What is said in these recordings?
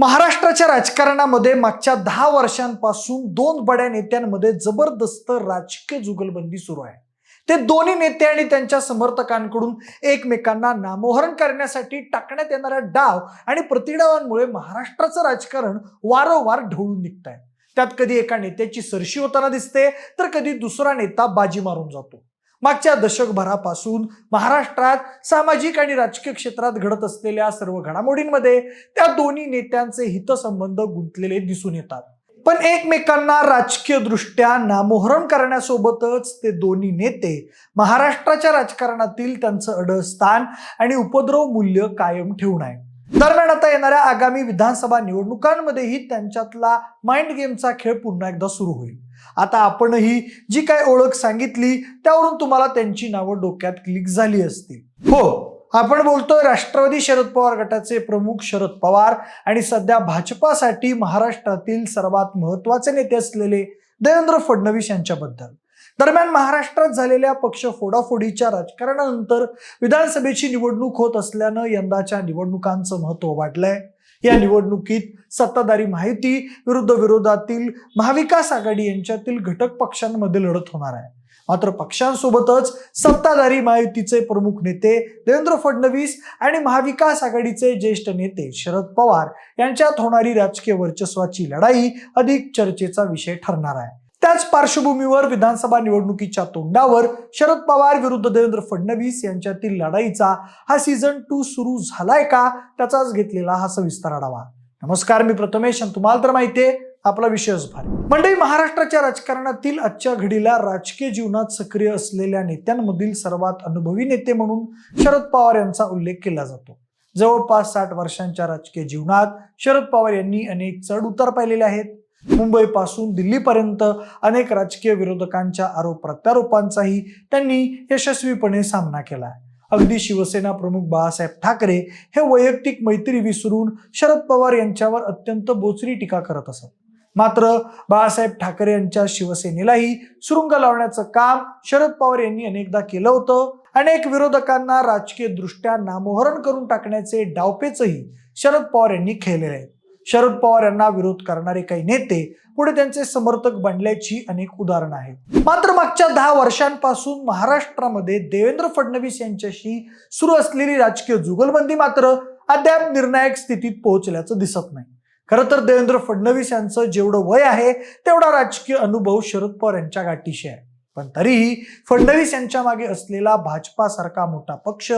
महाराष्ट्राच्या राजकारणामध्ये मागच्या दहा वर्षांपासून दोन बड्या नेत्यांमध्ये जबरदस्त राजकीय जुगलबंदी सुरू आहे. ते दोन्ही नेते आणि त्यांच्या समर्थकांकडून एकमेकांना नामोहरण करण्यासाठी टाकण्यात येणाऱ्या डाव आणि प्रतिडावांमुळे महाराष्ट्राचं राजकारण वारंवार ढवळून निघत आहे त्यात कधी एका नेत्याची सरशी होताना दिसते तर कधी दुसरा नेता बाजी मारून जातो. मागच्या दशकभरापासून महाराष्ट्रात सामाजिक आणि राजकीय क्षेत्रात घडत असलेल्या सर्व घडामोडींमध्ये त्या दोन्ही नेत्यांचे हितसंबंध गुंतलेले दिसून येतात. पण एकमेकांना राजकीय दृष्ट्या नामोहरम करण्यासोबतच ते दोन्ही नेते महाराष्ट्राच्या राजकारणातील त्यांचं अडस्थान आणि उपद्रव मूल्य कायम ठेवून आहे दरम्यान आता येणाऱ्या आगामी विधानसभा निवडणुकांमध्येही त्यांच्यातला माइंड गेमचा खेळ पुन्हा एकदा सुरू होईल. आता आपणही जी काय ओळख सांगितली त्यावरून तुम्हाला त्यांची नावं डोक्यात क्लिक झाली असतील. हो आपण बोलतोय राष्ट्रवादी शरद पवार गटाचे प्रमुख शरद पवार आणि सध्या भाजपासाठी महाराष्ट्रातील सर्वात महत्त्वाचे नेते असलेले देवेंद्र फडणवीस यांच्याबद्दल. दरम्यान महाराष्ट्रात झालेल्या पक्ष फोडाफोडीच्या राजकारणानंतर विधानसभेची निवडणूक होत असल्यानं यंदाच्या निवडणुकांचं महत्त्व वाढलंय. या निवडणुकीत सत्ताधारी माहिती विरुद्ध विरोधातील महाविकास आघाडी यांच्यातील घटक पक्षांमध्ये लढत होणार आहे. मात्र पक्षांसोबतच सत्ताधारी महायुतीचे प्रमुख नेते देवेंद्र फडणवीस आणि महाविकास आघाडीचे ज्येष्ठ नेते शरद पवार यांच्यात होणारी राजकीय वर्चस्वाची लढाई अधिक चर्चेचा विषय ठरणार आहे. त्याच पार्श्वभूमीवर विधानसभा निवडणुकीच्या तोंडावर शरद पवार विरुद्ध देवेंद्र फडणवीस यांच्यातील लढाईचा हा सीझन टू सुरू झालाय का? त्याचाच घेतलेला हा सविस्तर आढावा. नमस्कार मी प्रथमेश आणि तुम्हाला तर माहितीये आपला विषयच भार मंडळी महाराष्ट्राच्या राजकारणातील आजच्या घडीला राजकीय जीवनात सक्रिय असलेल्या नेत्यांमधील सर्वात अनुभवी नेते म्हणून शरद पवार यांचा उल्लेख केला जातो. जवळपास साठ वर्षांच्या राजकीय जीवनात शरद पवार यांनी अनेक चढ उतार पाहिलेले आहेत. मुंबईपासून दिल्लीपर्यंत अनेक राजकीय विरोधकांच्या आरोप प्रत्यारोपांचाही त्यांनी यशस्वीपणे सामना केला. अगदी शिवसेना प्रमुख बाळासाहेब ठाकरे हे वैयक्तिक मैत्री विसरून शरद पवार यांच्यावर अत्यंत बोचरी टीका करत असत. मात्र बाळासाहेब ठाकरे यांच्या शिवसेनेलाही सुरुंग लावण्याचं काम शरद पवार यांनी अनेकदा केलं होतं. अनेक विरोधकांना राजकीय दृष्ट्या नामोहरण करून टाकण्याचे डावपेचही शरद पवार यांनी खेळलेले आहेत. शरद पवार यांना विरोध करणारे काही नेते पुढे त्यांचे समर्थक बनल्याची अनेक उदाहरणं आहेत. मात्र मागच्या दहा वर्षांपासून महाराष्ट्रामध्ये देवेंद्र फडणवीस यांच्याशी सुरू असलेली राजकीय जुगलबंदी मात्र अद्याप निर्णायक स्थितीत पोहोचल्याचं दिसत नाही. खरं तर देवेंद्र फडणवीस यांचं जेवढं वय आहे तेवढा राजकीय अनुभव शरद पवार यांच्या गाठीशी आहे. पण तरीही फडणवीस यांच्या मागे असलेला भाजपासारखा मोठा पक्ष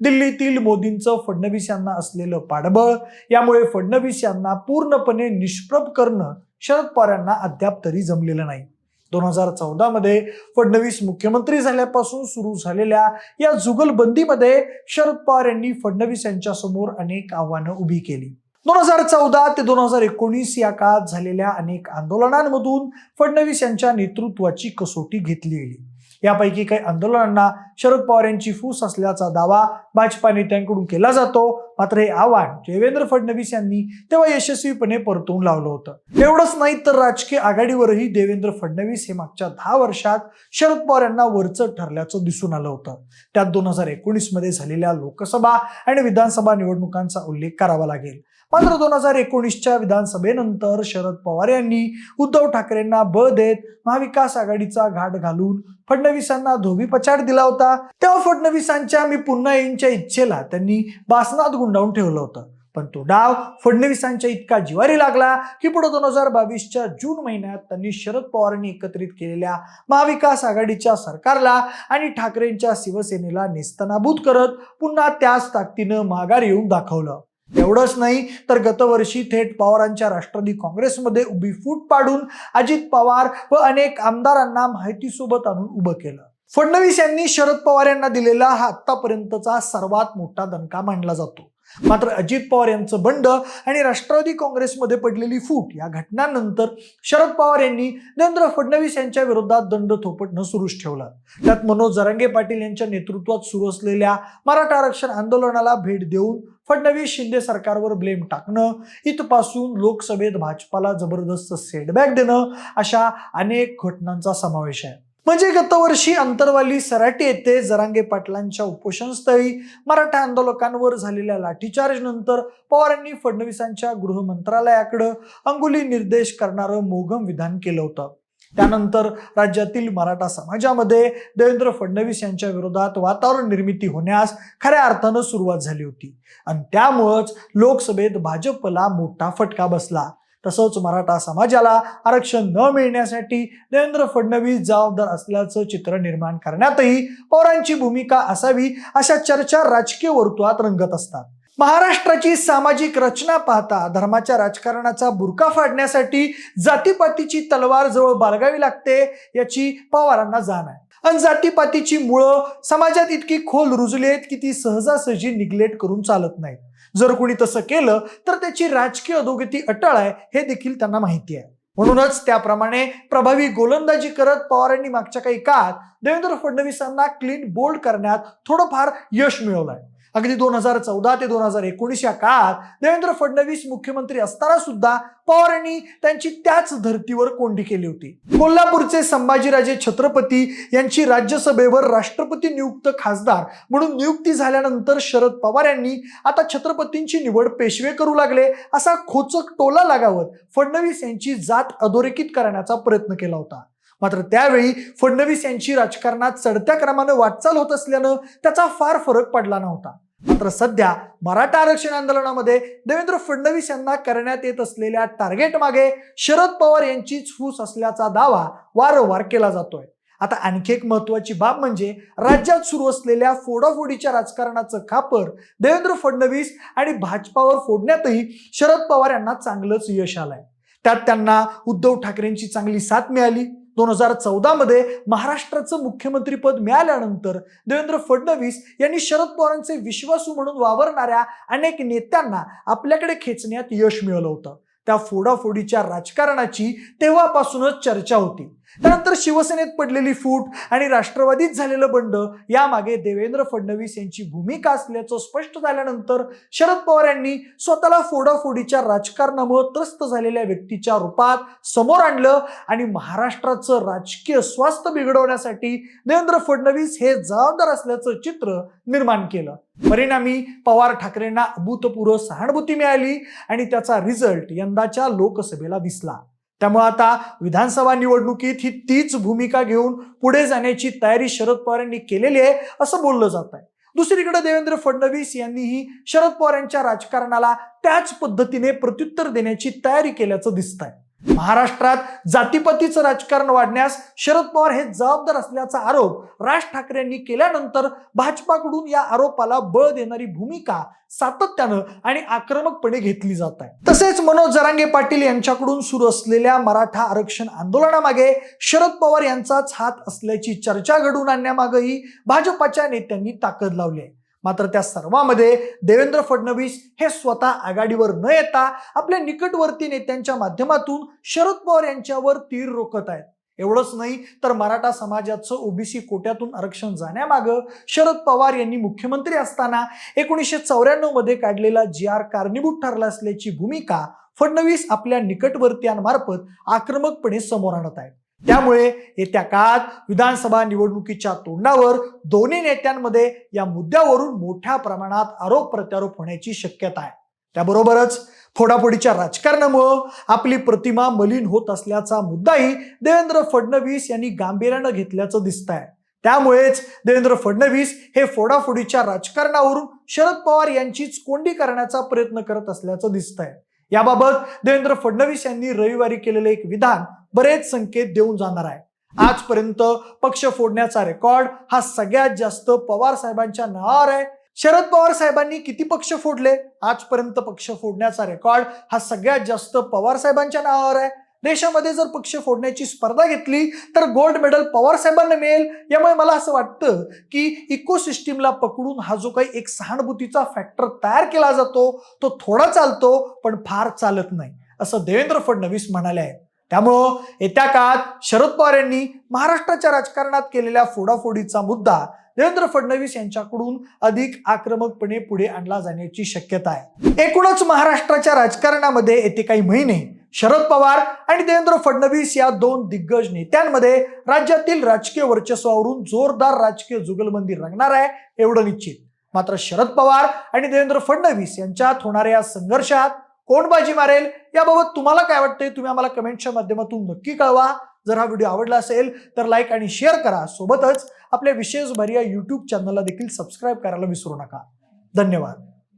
दिल्लीतील मोदींचं फडणवीस यांना असलेलं पाठबळ यामुळे फडणवीस यांना पूर्णपणे निष्प्रभ करणं शरद पवार यांना अद्याप तरी जमलेलं नाही. दोन हजार चौदामध्ये फडणवीस मुख्यमंत्री झाल्यापासून सुरू झालेल्या या जुगलबंदीमध्ये शरद पवार यांनी फडणवीस यांच्यासमोर अनेक आव्हानं उभी केली. दोन हजार चौदा ते दोन हजार एकोणीस या काळात झालेल्या अनेक आंदोलनांमधून फडणवीस यांच्या नेतृत्वाची कसोटी घेतली गेली. यापैकी काही आंदोलनांना शरद पवार यांची फूस असल्याचा दावा भाजपा नेत्यांकडून केला जातो. मात्र हे आव्हान देवेंद्र फडणवीस यांनी तेव्हा यशस्वीपणे परतवून लावलं होतं. एवढंच नाही तर राजकीय आघाडीवरही देवेंद्र फडणवीस हे मागच्या दहा वर्षात शरद पवार यांना वरचं ठरल्याचं दिसून आलं होतं. त्यात दोन हजार एकोणीसमध्ये झालेल्या लोकसभा आणि विधानसभा निवडणुकांचा उल्लेख करावा लागेल. मात्र दोन हजार एकोणीसच्या विधानसभेनंतर शरद पवार यांनी उद्धव ठाकरेंना बळ देत महाविकास आघाडीचा घाट घालून फडणवीसांना धोबी पछाड दिला होता. तेव्हा फडणवीसांच्या मी पुन्हा येईनच्या इच्छेला त्यांनी बासनात गुंडावून ठेवलं होतं. पण तो डाव फडणवीसांच्या इतका जिवारी लागला की पुढे दोन हजार बावीसच्या जून महिन्यात त्यांनी शरद पवारांनी एकत्रित केलेल्या महाविकास आघाडीच्या सरकारला आणि ठाकरेंच्या शिवसेनेला निस्तनाभूत करत पुन्हा त्याच ताकदीनं माघार येऊन दाखवलं. एवढंच नाही तर गतवर्षी थेट पवारांच्या राष्ट्रवादी काँग्रेसमध्ये उभी फूट पाडून अजित पवार व अनेक आमदारांना माहितीसोबत आणून उभं केलं. फडणवीस यांनी शरद पवार यांना दिलेला हा आतापर्यंतचा सर्वात मोठा दणका मानला जातो. मात्र अजित पवार यांचं बंड आणि राष्ट्रवादी काँग्रेसमध्ये पडलेली फूट या घटनांनंतर शरद पवार यांनी देवेंद्र फडणवीस यांच्या विरोधात दंड थोपटणं सुरूच ठेवलं. त्यात मनोज जरांगे पाटील यांच्या नेतृत्वात सुरू असलेल्या मराठा आरक्षण आंदोलनाला भेट देऊन फडणवीस शिंदे सरकारवर ब्लेम टाकणं इथपासून लोकसभेत भाजपाला जबरदस्त सेटबॅक देणं अशा अनेक घटनांचा समावेश आहे. म्हणजे गतवर्षी अंतरवाली सराटी येथे जरांगे पाटलांच्या उपोषणस्थळी मराठा आंदोलकांवर झालेल्या लाठीचार्ज नंतर पवारांनी फडणवीसांच्या गृह मंत्रालयाकडे अंगुली निर्देश करणारं मोघम विधान केलं होतं. त्यानंतर राज्यातील मराठा समाजामध्ये देवेंद्र फडणवीस यांच्या विरोधात वातावरण निर्मिती होण्यास खऱ्या अर्थानं सुरुवात झाली होती. आणि त्यामुळंच लोकसभेत भाजपला मोठा फटका बसला. तसंच मराठा समाजाला आरक्षण न मिळण्यासाठी देवेंद्र फडणवीस जबाबदार असल्याचं चित्र निर्माण करण्यातही पवारांची भूमिका असावी अशा चर्चा राजकीय वर्तुळात रंगत असतात. महाराष्ट्राची सामाजिक रचना पाहता धर्माच्या राजकारणाचा बुरका फाडण्यासाठी जातीपातीची तलवार जवळ बाळगावी लागते याची पवारांना जाण आहे. आणि जातीपातीची मुळं समाजात इतकी खोल रुजली आहेत की ती सहजासहजी निग्लेक्ट करून चालत नाहीत. जर कोणी तसं केलं तर त्याची राजकीय अधोगती अटळ आहे हे देखील त्यांना माहिती आहे. म्हणूनच त्याप्रमाणे प्रभावी गोलंदाजी करत पवारांनी मागच्या काही काळात देवेंद्र फडणवीसांना क्लीन बोल्ड करण्यात थोडंफार यश मिळवलंय. अगदी दोन हजार चौदा ते दोन हजार एकोणीस या काळात देवेंद्र फडणवीस मुख्यमंत्री असताना सुद्धा पवार यांनी त्यांची त्याच धर्तीवर कोंडी केली होती. कोल्हापूरचे संभाजीराजे छत्रपती यांची राज्यसभेवर राष्ट्रपती नियुक्त खासदार म्हणून नियुक्ती झाल्यानंतर शरद पवार यांनी आता छत्रपतींची निवड पेशवे करू लागले असा खोचक टोला लागावत फडणवीस यांची जात अधोरेखित करण्याचा प्रयत्न केला होता. मात्र त्यावेळी फडणवीस यांची राजकारणात चढत्या क्रमानं वाटचाल होत असल्यानं त्याचा फार फरक पडला नव्हता. मात्र सध्या मराठा आरक्षण आंदोलनामध्ये देवेंद्र फडणवीस यांना करण्यात येत असलेल्या टार्गेट मागे शरद पवार यांचीच फूस असल्याचा दावा वारंवार केला जातोय. आता आणखी एक महत्वाची बाब म्हणजे राज्यात सुरू असलेल्या फोडाफोडीच्या राजकारणाचं खापर देवेंद्र फडणवीस आणि भाजपावर फोडण्यातही शरद पवार यांना चांगलंच यश आलंय. त्यात त्यांना उद्धव ठाकरेंची चांगली साथ मिळाली. दोन हजार चौदा मध्ये महाराष्ट्राचं मुख्यमंत्रीपद मिळाल्यानंतर देवेंद्र फडणवीस यांनी शरद पवारांचे विश्वासू म्हणून वावरणाऱ्या अनेक नेत्यांना आपल्याकडे खेचण्यात यश मिळवलं होतं. त्या फोडाफोडीच्या राजकारणाची तेव्हापासूनच चर्चा होती. त्यानंतर शिवसेनेत पडलेली फूट आणि राष्ट्रवादीत झालेलं बंड यामागे देवेंद्र फडणवीस यांची भूमिका असल्याचं स्पष्ट झाल्यानंतर शरद पवार यांनी स्वतःला फोडाफोडीच्या राजकारणामुळे त्रस्त झालेल्या व्यक्तीच्या रूपात समोर आणलं आणि महाराष्ट्राचं राजकीय स्वास्थ्य बिघडवण्यासाठी देवेंद्र फडणवीस हे जबाबदार असल्याचं चित्र निर्माण केलं. परिणामी पवार ठाकरेंना अभूतपूर्व सहानुभूती मिळाली आणि त्याचा रिझल्ट यंदाच्या लोकसभेला दिसला. त्यामुळे आता विधानसभा निवडणुकीत ही तीच भूमिका घेऊन पुढे जाण्याची तयारी शरद पवार यांनी केलेली आहे असं बोललं जात आहे. दुसरीकडे देवेंद्र फडणवीस यांनीही शरद पवार यांच्या राजकारणाला त्याच पद्धतीने प्रत्युत्तर देण्याची तयारी केल्याचं दिसत आहे महाराष्ट्रात जातीपतीचं राजकारण वाढण्यास शरद पवार हे जबाबदार असल्याचा आरोप राज ठाकरेंनी केल्यानंतर भाजपाकडून या आरोपाला बळ देणारी भूमिका सातत्यानं आणि आक्रमकपणे घेतली जात आहे. तसेच मनोज जरांगे पाटील यांच्याकडून सुरू असलेल्या मराठा आरक्षण आंदोलनामागे शरद पवार यांचाच हात असल्याची चर्चा घडून आणण्यामागेही भाजपाच्या नेत्यांनी ताकद लावली आहे. मात्र त्या सर्वांमध्ये देवेंद्र फडणवीस हे स्वतः आघाडीवर न येता आपल्या निकटवर्ती नेत्यांच्या माध्यमातून शरद पवार यांच्यावर तीर रोखत आहेत. एवढंच नाही तर मराठा समाजाचं ओबीसी कोट्यातून आरक्षण जाण्यामागं शरद पवार यांनी मुख्यमंत्री असताना एकोणीसशे चौऱ्याण्णवमध्ये काढलेला जी आर कारणीभूत ठरला असल्याची भूमिका फडणवीस आपल्या निकटवर्तीयांमार्फत आक्रमकपणे समोर आणत आहेत. त्यामुळे येत्या काळात विधानसभा निवडणुकीच्या तोंडावर दोन्ही नेत्यांमध्ये या मुद्द्यावरून मोठ्या प्रमाणात आरोप प्रत्यारोप होण्याची शक्यता आहे. त्याबरोबरच फोडाफोडीच्या राजकारणामुळं आपली प्रतिमा मलिन होत असल्याचा मुद्दाही देवेंद्र फडणवीस यांनी गांभीर्यानं घेतल्याचं दिसत आहे त्यामुळेच देवेंद्र फडणवीस हे फोडाफोडीच्या राजकारणावरून शरद पवार यांचीच कोंडी करण्याचा प्रयत्न करत असल्याचं दिसत आहे याबाबत देवेंद्र फडणवीस यांनी रविवारी केलेलं एक विधान बरेच संकेत देऊन जाणार आहे. आजपर्यंत पक्ष फोडण्याचा रेकॉर्ड हा सगळ्यात जास्त पवार साहेबांच्या नावावर आहे. शरद पवार साहेबांनी किती पक्ष फोडले? आजपर्यंत पक्ष फोडण्याचा रेकॉर्ड हा सगळ्यात जास्त पवार साहेबांच्या नावावर आहे. देशामध्ये जर पक्ष फोडण्याची स्पर्धा घेतली तर गोल्ड मेडल पवार साहेबांना मिळेल. यामुळे मला असं वाटतं की इकोसिस्टीमला पकडून हा जो काही एक सहानुभूतीचा फॅक्टर तयार केला जातो तो थोडा चालतो पण फार चालत नाही. असं देवेंद्र फडणवीस म्हणाले आहे. त्यामुळं येत्या काळात शरद पवार यांनी महाराष्ट्राच्या राजकारणात केलेल्या फोडाफोडीचा मुद्दा देवेंद्र फडणवीस यांच्याकडून अधिक आक्रमकपणे पुढे आणला जाण्याची शक्यता आहे. एकूणच महाराष्ट्राच्या राजकारणामध्ये येते काही महिने शरद पवार आणि देवेंद्र फडणवीस या दोन दिग्गज नेत्यांमध्ये राज्यातील राजकीय वर्चस्वावरून जोरदार राजकीय जुगलबंदी रंगणार आहे एवढं निश्चित. मात्र शरद पवार आणि देवेंद्र फडणवीस यांच्यात होणाऱ्या या संघर्षात कोण बाजी मारेल? याबाबत तुम्हाला काय वाटतंय? तुम्ही आम्हाला कमेंटच्या माध्यमातून नक्की कळवा. जर हा व्हिडिओ आवडला असेल तर लाईक आणि शेअर करा. सोबतच आपल्या विशेष भरी या चॅनलला देखील सबस्क्राईब करायला विसरू नका. धन्यवाद.